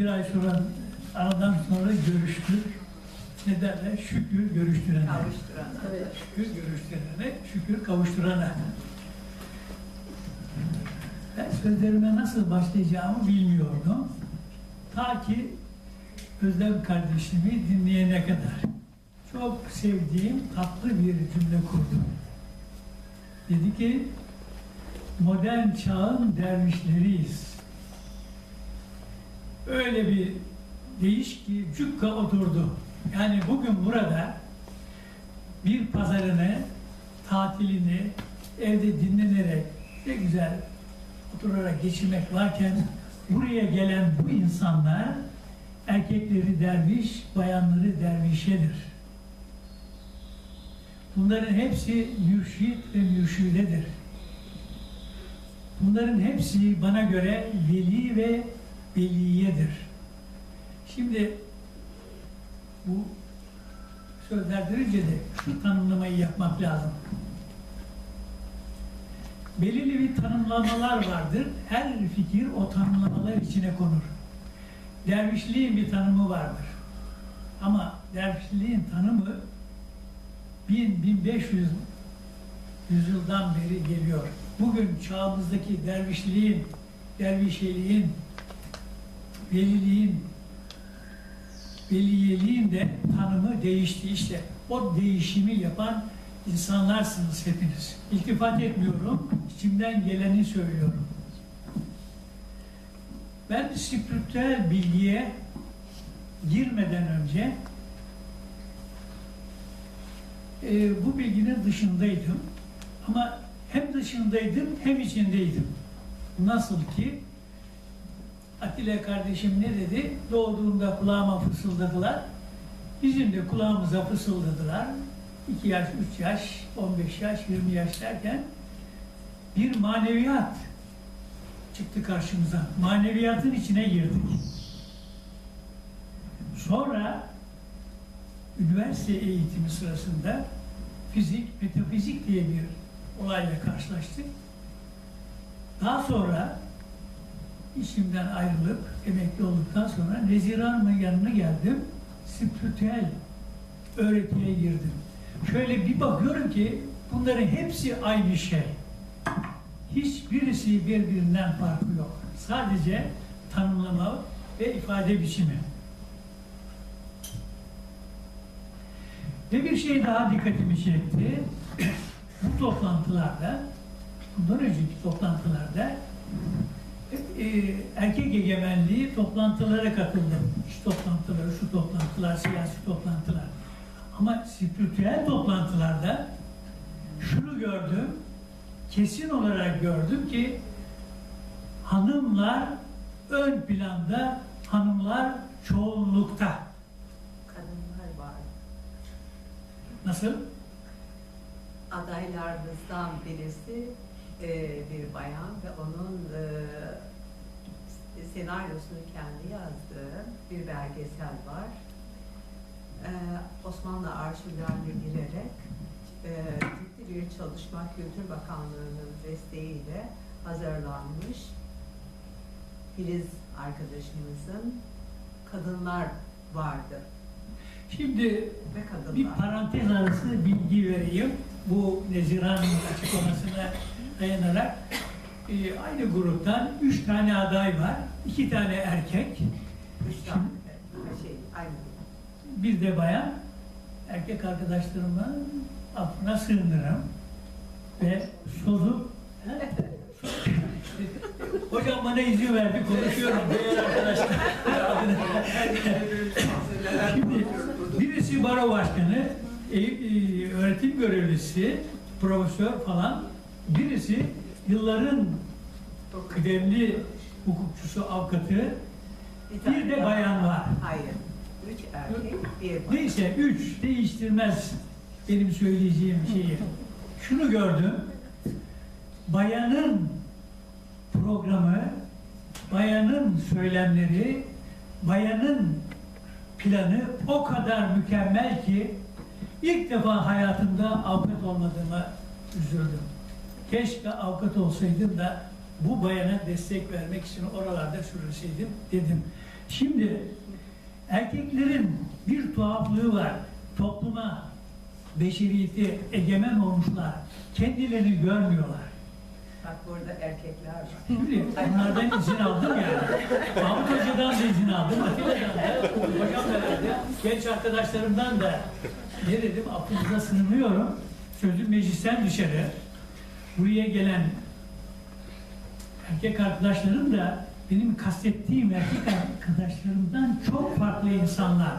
bir ay sonra aradan sonra görüştük. Ne derler? Şükür görüştürene. Kavuşturan. Evet. Şükür görüştürene, şükür kavuşturana. Ben sözlerime nasıl başlayacağımı bilmiyordum. Ta ki Özlem kardeşimi dinleyene kadar. Çok sevdiğim tatlı bir cümle kurdu. Dedi ki, modern çağın dervişleriyiz. Öyle bir değiş ki cukka oturdu. Yani bugün burada bir pazarını, tatilini evde dinlenerek ne güzel oturarak geçirmek varken buraya gelen bu insanlar erkekleri derviş, bayanları dervişedir. Bunların hepsi mürşit ve mürşidedir. Bunların hepsi bana göre veli ve veliyedir. Şimdi bu sözler önce de şu tanımlamayı yapmak lazım. Belirli bir tanımlamalar vardır. Her fikir o tanımlamalar içine konur. Dervişliğin bir tanımı vardır. Ama dervişliğin tanımı 1000-1500 yüzyıldan beri geliyor. Bugün çağımızdaki dervişliğin, dervişeliğin, veliliğin, veliyeliğin de tanımı değişti işte. O değişimi yapan insanlarsınız hepiniz. İltifat etmiyorum, içimden geleni söylüyorum. Ben spiritüel bilgiye girmeden önce e, bu bilginin dışındaydım. Ama hem dışındaydım hem içindeydim. Nasıl ki Atilla kardeşim ne dedi? Doğduğunda kulağıma fısıldadılar. Bizim de kulağımıza fısıldadılar. 2 yaş, 3 yaş, 15 yaş, 20 yaş derken bir maneviyat çıktı karşımıza. Maneviyatın içine girdik. Sonra üniversite eğitimi sırasında fizik, metafizik diye bir olayla karşılaştık. Daha sonra işimden ayrılıp emekli olduktan sonra Neziran yanına geldim. Spiritüel öğretiye girdim. Şöyle bir bakıyorum ki bunların hepsi aynı şey. Hiçbirisi birbirinden farkı yok. Sadece tanımlama ve ifade biçimi. Ve bir şey daha dikkatimi çekti. Bu toplantılarda, bundan önceki toplantılarda e, erkek egemenliği toplantılara katıldım. Şu toplantılar, şu toplantılar, siyasi toplantılar. Ama spiritüel toplantılarda şunu gördüm, kesin olarak gördüm ki hanımlar ön planda, hanımlar çoğunlukta. Kadınlar var. Nasıl? Adaylarımızdan birisi e, bir bayan ve onun e, senaryosunu kendi yazdığı bir belgesel var. E, Osmanlı arşivlerine girerek e, ciddi bir çalışma Kültür Bakanlığı'nın desteğiyle hazırlanmış. Filiz arkadaşımızın kadınlar vardı Şimdi bir parantez arası bilgi vereyim. Bu Neziran'ın açıklamasına dayanarak e, aynı gruptan üç tane aday var. iki tane erkek, Üç tane her şey aynı. bir de bayan. Erkek arkadaşlarıma affına sığınırım. Ve sözü Hocam bana izin verdi, konuşuyorum değerli arkadaşlar. Şimdi birisi baro başkanı, e, e, öğretim görevlisi, profesör falan. Birisi yılların kıdemli hukukçusu, avukatı. Bir de bayan var. Hayır. Üç erkek, bir bayan. Neyse üç değiştirmez benim söyleyeceğim şeyi. Şunu gördüm. Bayanın programı, bayanın söylemleri, bayanın planı o kadar mükemmel ki ilk defa hayatımda avukat olmadığıma üzüldüm. Keşke avukat olsaydım da bu bayana destek vermek için oralarda sürülseydim dedim. Şimdi erkeklerin bir tuhaflığı var. Topluma, beşeriyeti egemen olmuşlar. Kendilerini görmüyorlar. Bak burada erkekler var. Şimdi onlardan izin aldım yani. Mahmut Hoca'dan da izin aldım. Atilla'dan da, hocam verdi. Genç arkadaşlarımdan da ne dedim, aklınıza sığınıyorum. Sözüm meclisten dışarı. Buraya gelen erkek arkadaşlarım da benim kastettiğim erkek arkadaşlarımdan çok farklı insanlar.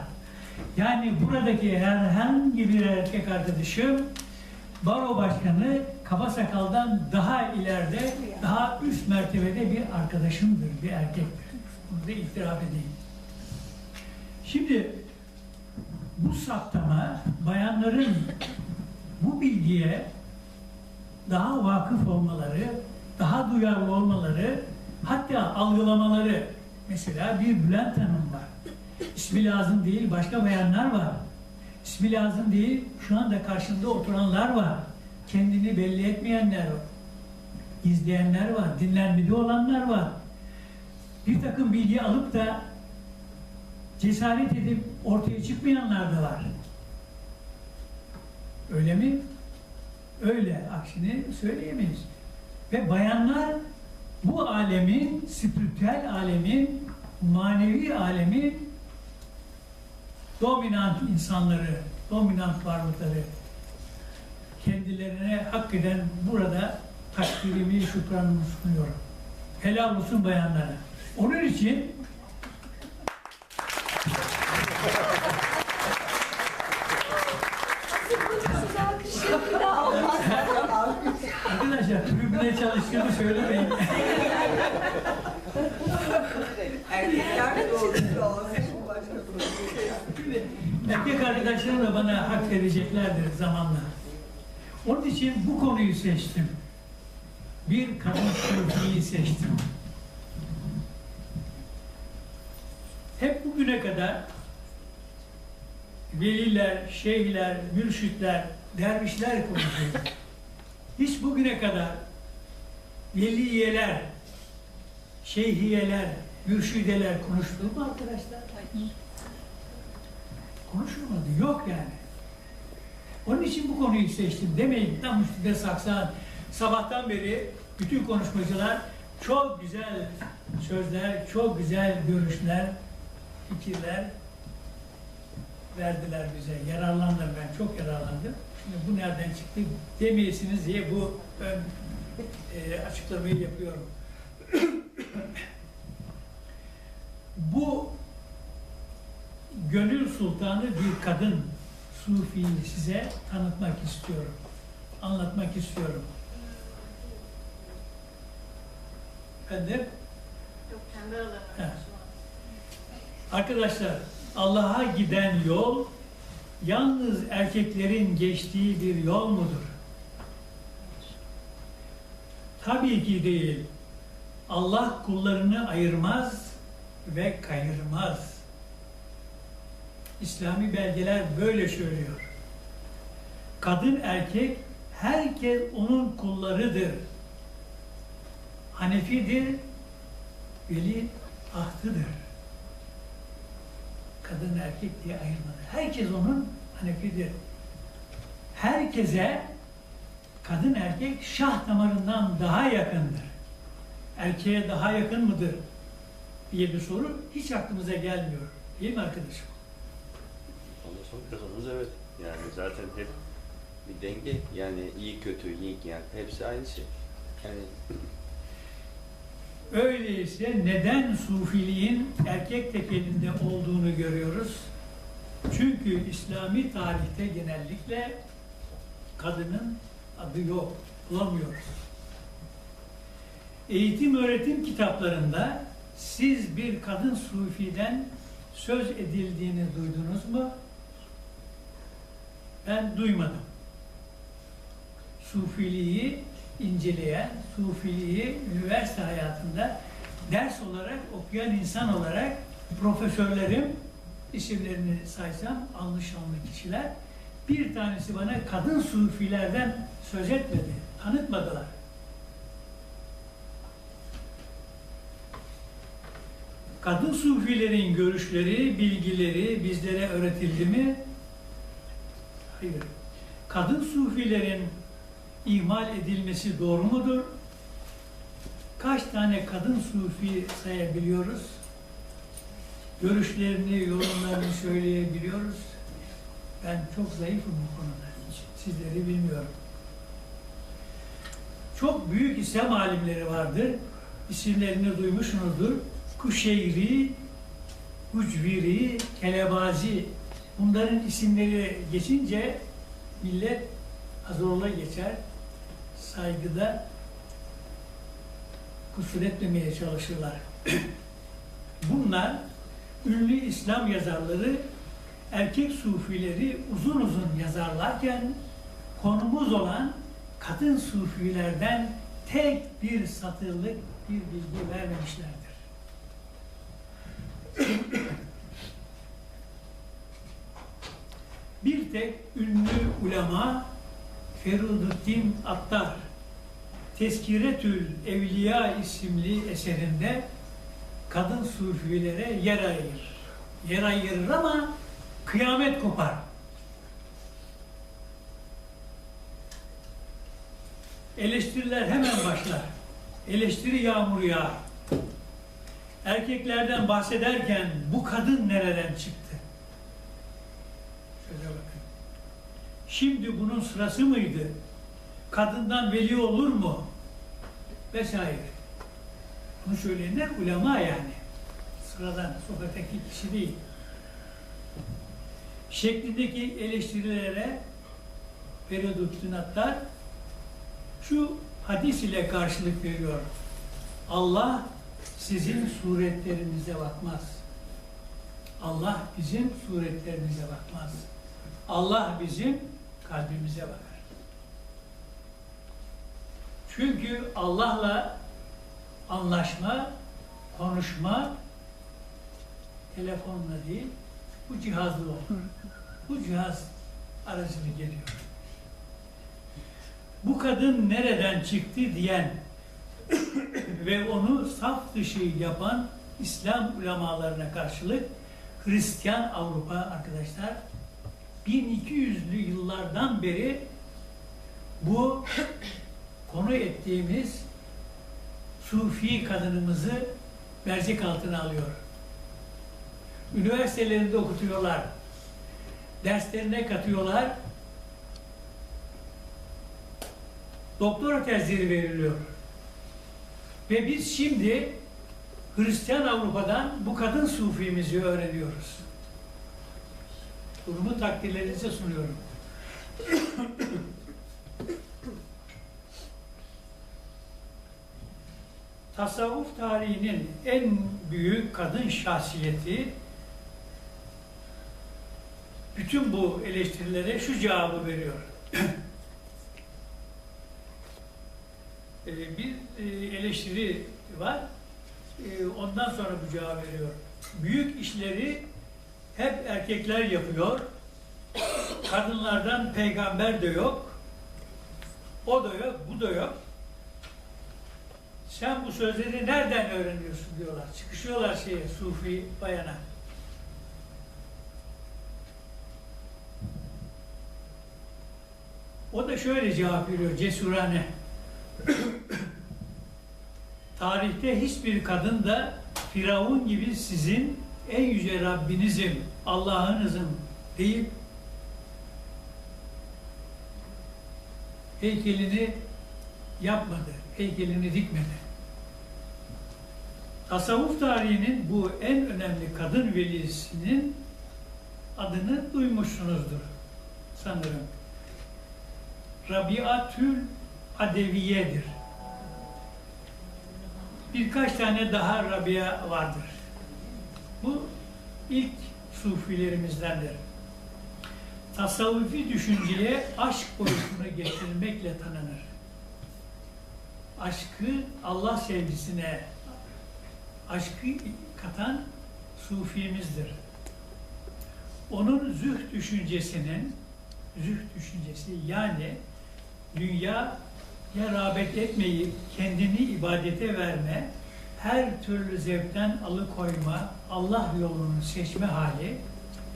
Yani buradaki herhangi bir erkek arkadaşım baro başkanı kaba sakaldan daha ileride, daha üst mertebede bir arkadaşımdır, bir erkektir. Bunu da itiraf edeyim. Şimdi bu saptama bayanların bu bilgiye daha vakıf olmaları, daha duyarlı olmaları, hatta algılamaları. Mesela bir Bülent Hanım var. İsmi lazım değil, başka bayanlar var. İsmi lazım değil, şu anda karşında oturanlar var. Kendini belli etmeyenler var. İzleyenler var, dinlenmede olanlar var. Bir takım bilgi alıp da cesaret edip ortaya çıkmayanlar da var. Öyle mi? Öyle. Aksini söyleyemeyiz. Ve bayanlar bu alemin, spiritüel alemin, manevi alemin dominant insanları, dominant varlıkları kendilerine hak eden burada takdirimi, şükranımı sunuyorum. Helal olsun bayanlara. Onun için arkadaşlar tribüne çalıştığımı söylemeyin. Erkekler olursa olsun erkek arkadaşlarım da bana hak vereceklerdir zamanla. Onun için bu konuyu seçtim. Bir kadın sufiyi seçtim. Hep bugüne kadar veliler, şeyhler, mürşitler, dervişler konuşuyor. Hiç bugüne kadar veliyeler, şeyhiyeler, mürşideler konuştu mu arkadaşlar? Konuşulmadı. Yok yani. Onun için bu konuyu seçtim. Demeyin tam üstünde saksan. Sabahtan beri bütün konuşmacılar çok güzel sözler, çok güzel görüşler, fikirler verdiler bize. Yararlandım ben, çok yararlandım. Şimdi bu nereden çıktı demeyesiniz diye bu ön e, açıklamayı yapıyorum. bu gönül sultanı bir kadın Sufi'yi size tanıtmak istiyorum. Anlatmak istiyorum. Efendim? Yok kendi aralarında. Arkadaşlar Allah'a giden yol yalnız erkeklerin geçtiği bir yol mudur? Tabii ki değil. Allah kullarını ayırmaz ve kayırmaz. İslami belgeler böyle söylüyor. Kadın erkek herkes onun kullarıdır. Hanefidir, veli ahtıdır kadın erkek diye ayırmadı. Herkes onun Hanefidir. Herkese kadın erkek şah damarından daha yakındır. Erkeğe daha yakın mıdır diye bir soru hiç aklımıza gelmiyor. Değil mi arkadaşım? Ondan sonra kazanırız evet. Yani zaten hep bir denge. Yani iyi kötü, yin yang hepsi aynı şey. Yani Öyleyse neden sufiliğin erkek tekelinde olduğunu görüyoruz? Çünkü İslami tarihte genellikle kadının adı yok, bulamıyoruz. Eğitim öğretim kitaplarında siz bir kadın sufiden söz edildiğini duydunuz mu? Ben duymadım. Sufiliği inceleyen, Sufiliği üniversite hayatında ders olarak okuyan insan olarak profesörlerim, isimlerini saysam anlı şanlı kişiler, bir tanesi bana kadın sufilerden söz etmedi, tanıtmadılar. Kadın sufilerin görüşleri, bilgileri bizlere öğretildi mi? Hayır. Kadın sufilerin ihmal edilmesi doğru mudur? Kaç tane kadın sufi sayabiliyoruz? Görüşlerini, yorumlarını söyleyebiliyoruz. Ben çok zayıfım bu konuda. Sizleri bilmiyorum. Çok büyük İslam alimleri vardır. İsimlerini duymuşsunuzdur. Kuşeyri, Hucviri, Kelebazi. Bunların isimleri geçince millet azorla geçer. Saygıda kusur etmemeye çalışırlar. Bunlar ünlü İslam yazarları erkek sufileri uzun uzun yazarlarken konumuz olan kadın sufilerden tek bir satırlık bir bilgi vermemişlerdir. bir tek ünlü ulema Ferududdin Attar Teskiretül Evliya isimli eserinde kadın sufilere yer ayırır. Yer ayırır ama kıyamet kopar. Eleştiriler hemen başlar. Eleştiri yağmuru yağar. Erkeklerden bahsederken bu kadın nereden çıktı? Şöyle bakın. Şimdi bunun sırası mıydı? Kadından veli olur mu? Vesaire. Bunu söyleyenler ulema yani. Sıradan sokaktaki kişi değil. Şeklindeki eleştirilere Feridüddin Attar şu hadis ile karşılık veriyor. Allah sizin suretlerinize bakmaz. Allah bizim suretlerimize bakmaz. Allah bizim kalbimize bakar. Çünkü Allah'la anlaşma, konuşma telefonla değil, bu cihazla olur. Bu cihaz aracılık geliyor. Bu kadın nereden çıktı diyen ve onu saf dışı yapan İslam ulemalarına karşılık Hristiyan Avrupa arkadaşlar 1200'lü yıllardan beri bu konu ettiğimiz Sufi kadınımızı mercek altına alıyor. Üniversitelerinde okutuyorlar. Derslerine katıyorlar. Doktora tezleri veriliyor. Ve biz şimdi Hristiyan Avrupa'dan bu kadın sufimizi öğreniyoruz. Durumu takdirlerinize sunuyorum. Tasavvuf tarihinin en büyük kadın şahsiyeti bütün bu eleştirilere şu cevabı veriyor. Ee, bir e, eleştiri var. Ee, Ondan sonra bu cevabı veriyor. Büyük işleri hep erkekler yapıyor. Kadınlardan peygamber de yok. O da yok, bu da yok. Sen bu sözleri nereden öğreniyorsun diyorlar. Çıkışıyorlar şeye, Sufi bayana. O da şöyle cevap veriyor cesurane. Tarihte hiçbir kadın da Firavun gibi sizin en yüce Rabbinizim, Allah'ınızım deyip heykelini yapmadı, heykelini dikmedi. Tasavvuf tarihinin bu en önemli kadın velisinin adını duymuşsunuzdur sanırım. Rabiatül Adeviye'dir. Birkaç tane daha Rabia vardır. Bu ilk sufilerimizdendir. Tasavvufi düşünceye aşk boyutunu getirmekle tanınır. Aşkı Allah sevgisine aşkı katan sufimizdir. Onun zühd düşüncesinin zühd düşüncesi yani dünya ya rağbet etmeyi, kendini ibadete verme, her türlü zevkten alıkoyma, Allah yolunu seçme hali,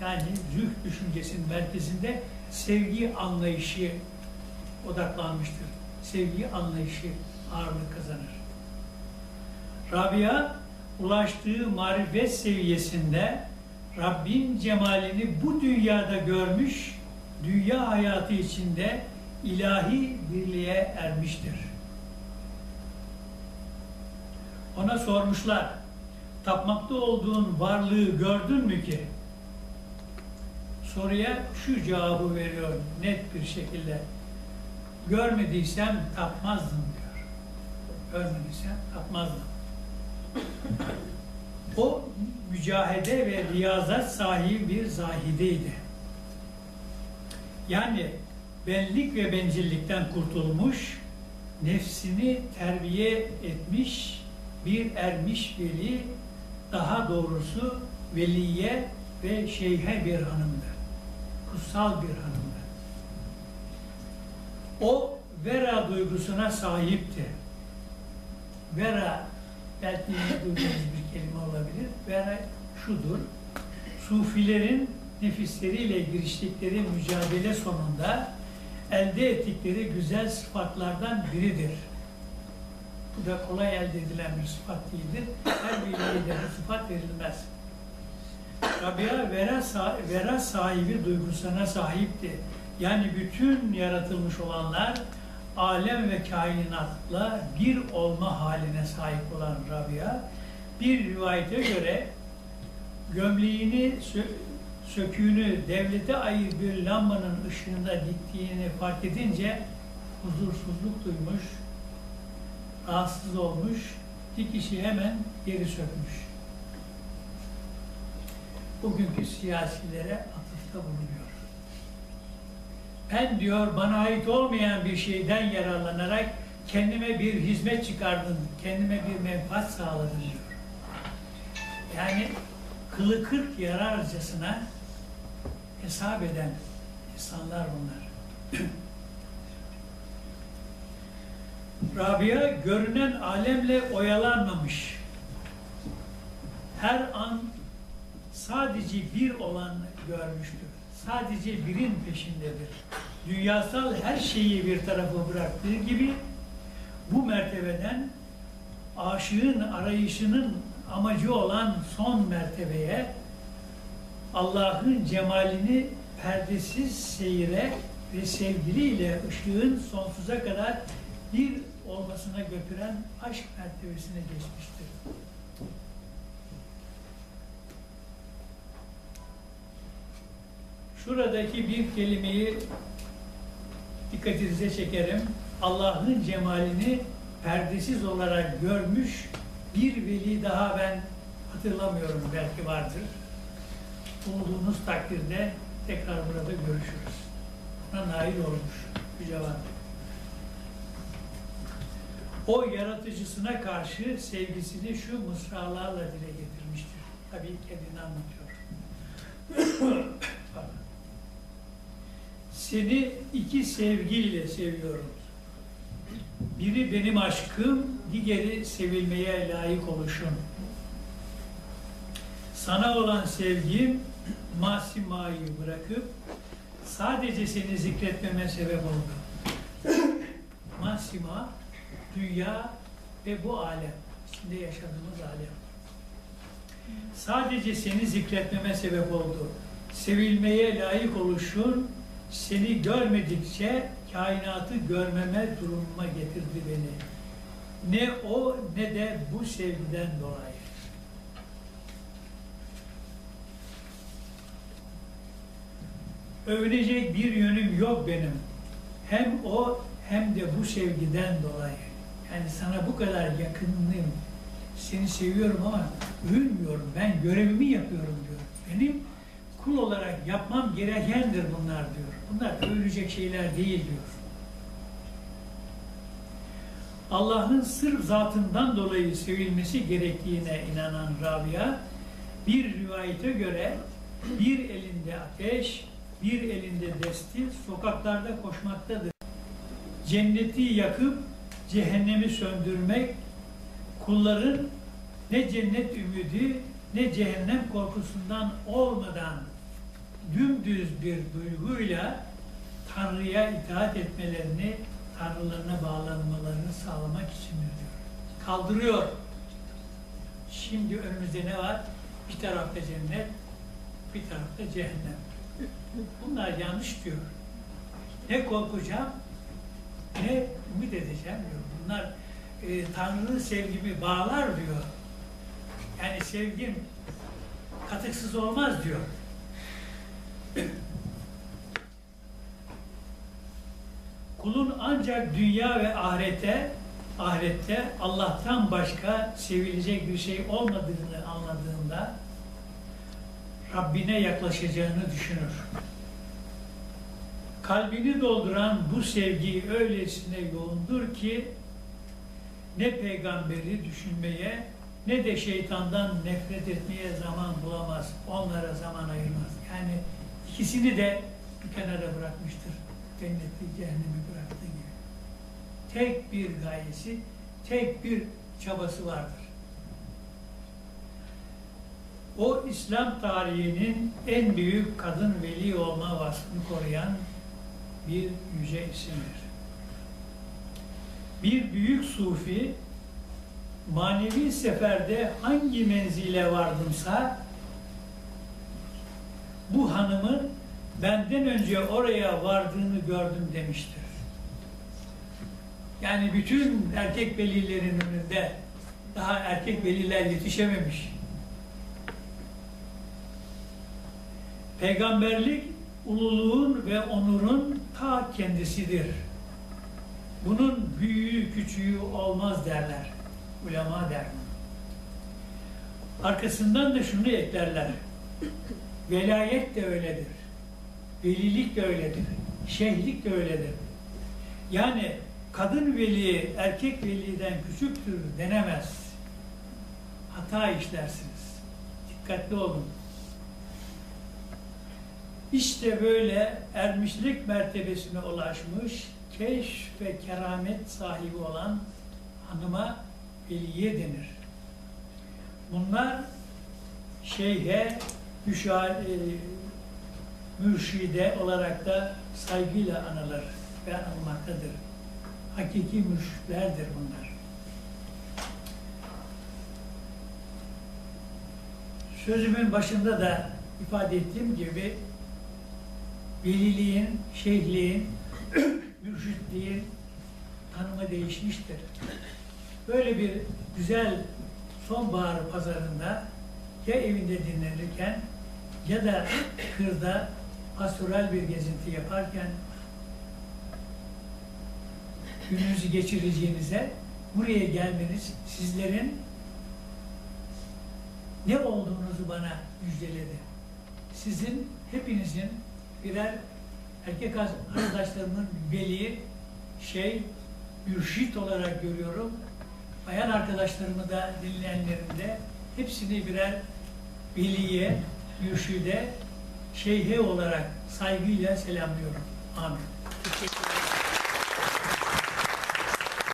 yani zühd düşüncesinin merkezinde sevgi anlayışı odaklanmıştır. Sevgi anlayışı ağırlık kazanır. Rabia ulaştığı marifet seviyesinde Rabbin cemalini bu dünyada görmüş, dünya hayatı içinde ilahi birliğe ermiştir. Ona sormuşlar, tapmakta olduğun varlığı gördün mü ki? Soruya şu cevabı veriyor net bir şekilde. Görmediysem tapmazdım diyor. Görmediysem tapmazdım. O mücahede ve riyazat sahibi bir zahideydi. Yani benlik ve bencillikten kurtulmuş, nefsini terbiye etmiş bir ermiş veli, daha doğrusu veliye ve şeyhe bir hanımdı. Kutsal bir hanımdı. O vera duygusuna sahipti. Vera belki duyduğunuz bir kelime olabilir. Vera şudur. Sufilerin nefisleriyle giriştikleri mücadele sonunda elde ettikleri güzel sıfatlardan biridir. Bu da kolay elde edilen bir sıfat değildir. Her veliye de bu sıfat verilmez. Rabia vera, sa- vera sahibi duygusuna sahipti. Yani bütün yaratılmış olanlar alem ve kainatla bir olma haline sahip olan Rabia bir rivayete göre gömleğini söküğünü devlete ait bir lambanın ışığında diktiğini fark edince huzursuzluk duymuş, rahatsız olmuş, dikişi hemen geri sökmüş. Bugünkü siyasilere atıfta bulunuyor. Ben diyor bana ait olmayan bir şeyden yararlanarak kendime bir hizmet çıkardım, kendime bir menfaat sağladım diyor. Yani kılı kırk yararcasına hesap eden insanlar bunlar. Rabia görünen alemle oyalanmamış. Her an sadece bir olan görmüştür. Sadece birin peşindedir. Dünyasal her şeyi bir tarafa bıraktığı gibi bu mertebeden aşığın arayışının amacı olan son mertebeye Allah'ın cemalini perdesiz seyre ve sevgiliyle ışığın sonsuza kadar bir olmasına götüren aşk mertebesine geçmiştir. Şuradaki bir kelimeyi dikkatinize çekerim. Allah'ın cemalini perdesiz olarak görmüş bir veli daha ben hatırlamıyorum belki vardır. Bulduğunuz takdirde tekrar burada görüşürüz. Buna nail olmuş Yüce var. O yaratıcısına karşı sevgisini şu mısralarla dile getirmiştir. Tabii kendini anlatıyor. Seni iki sevgiyle seviyorum. Biri benim aşkım, diğeri sevilmeye layık oluşum. Sana olan sevgim masimayı bırakıp sadece seni zikretmeme sebep oldu. Masima, dünya ve bu alem, içinde yaşadığımız alem. Sadece seni zikretmeme sebep oldu. Sevilmeye layık oluşun seni görmedikçe kainatı görmeme durumuma getirdi beni. Ne o ne de bu sevgiden dolayı. Övünecek bir yönüm yok benim. Hem o hem de bu sevgiden dolayı. Yani sana bu kadar yakınlığım, seni seviyorum ama övünmüyorum. Ben görevimi yapıyorum diyor. Benim kul olarak yapmam gerekendir bunlar diyor. Bunlar övülecek şeyler değil diyor. Allah'ın sırf zatından dolayı sevilmesi gerektiğine inanan Rabia, bir rivayete göre bir elinde ateş, bir elinde destil sokaklarda koşmaktadır. Cenneti yakıp cehennemi söndürmek, kulların ne cennet ümidi ne cehennem korkusundan olmadan dümdüz bir duyguyla Tanrı'ya itaat etmelerini, Tanrılarına bağlanmalarını sağlamak içindir diyor. Kaldırıyor. Şimdi önümüzde ne var? Bir tarafta cennet, bir tarafta cehennem. Bunlar yanlış diyor. Ne korkacağım, ne ümit edeceğim diyor. Bunlar e, Tanrı'nın sevgimi bağlar diyor. Yani sevgim katıksız olmaz diyor. Kulun ancak dünya ve ahirete ahirette Allah'tan başka sevilecek bir şey olmadığını anladığında Rabbine yaklaşacağını düşünür. Kalbini dolduran bu sevgi öylesine yoğundur ki ne peygamberi düşünmeye ne de şeytandan nefret etmeye zaman bulamaz. Onlara zaman ayırmaz. Yani ikisini de bir kenara bırakmıştır. Cenneti cehennemi bıraktığı gibi. Tek bir gayesi, tek bir çabası vardır. O İslam tarihinin en büyük kadın veli olma vasfını koruyan bir yüce isimdir. Bir büyük sufi manevi seferde hangi menzile vardımsa bu hanımın benden önce oraya vardığını gördüm demiştir. Yani bütün erkek velilerin önünde daha erkek veliler yetişememiş. Peygamberlik ululuğun ve onurun ta kendisidir. Bunun büyüğü küçüğü olmaz derler. Ulema der. Arkasından da şunu eklerler. Velayet de öyledir. Velilik de öyledir. Şeyhlik de öyledir. Yani kadın veli erkek veliden küçüktür denemez. Hata işlersiniz. Dikkatli olun. İşte böyle ermişlik mertebesine ulaşmış, keşf ve keramet sahibi olan hanıma veliye denir. Bunlar şeyhe, müşa, e, mürşide olarak da saygıyla anılır ve anılmaktadır. Hakiki mürşitlerdir bunlar. Sözümün başında da ifade ettiğim gibi veliliğin, şeyhliğin, mürşitliğin tanımı değişmiştir. Böyle bir güzel sonbahar pazarında ya evinde dinlenirken ya da kırda pastoral bir gezinti yaparken gününüzü geçireceğinize buraya gelmeniz sizlerin ne olduğunuzu bana müjdeledi. Sizin hepinizin birer erkek arkadaşlarımın veli, şey, mürşit olarak görüyorum. Bayan arkadaşlarımı da dinleyenlerimde hepsini birer veliye, mürşide, şeyhe olarak saygıyla selamlıyorum. Amin.